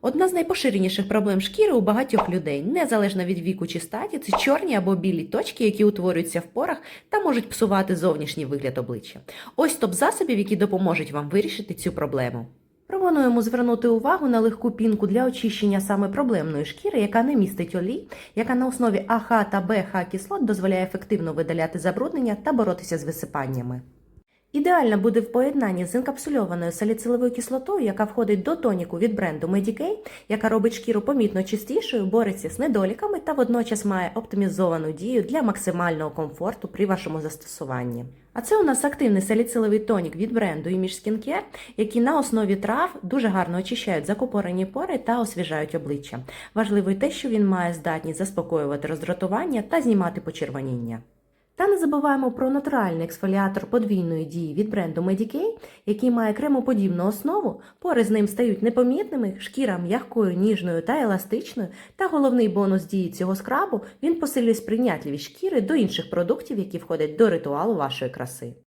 Одна з найпоширеніших проблем шкіри у багатьох людей, незалежно від віку чи статі, це чорні або білі точки, які утворюються в порах та можуть псувати зовнішній вигляд обличчя. Ось топ засобів, які допоможуть вам вирішити цю проблему. Пропонуємо звернути увагу на легку пінку для очищення саме проблемної шкіри, яка не містить олій, яка на основі АХ та БХ кислот дозволяє ефективно видаляти забруднення та боротися з висипаннями. Ідеальна буде в поєднанні з інкапсульованою саліциловою кислотою, яка входить до тоніку від бренду Medicay, яка робить шкіру помітно чистішою, бореться з недоліками та водночас має оптимізовану дію для максимального комфорту при вашому застосуванні. А це у нас активний саліциловий тонік від бренду Image Skincare, які на основі трав дуже гарно очищають закупорені пори та освіжають обличчя. Важливо й те, що він має здатність заспокоювати роздратування та знімати почервоніння. Та не забуваємо про натуральний ексфоліатор подвійної дії від бренду Medicay, який має кремоподібну основу, пори з ним стають непомітними, шкіра м'якою, ніжною та еластичною. Та головний бонус дії цього скрабу він посилює сприйнятливість шкіри до інших продуктів, які входять до ритуалу вашої краси.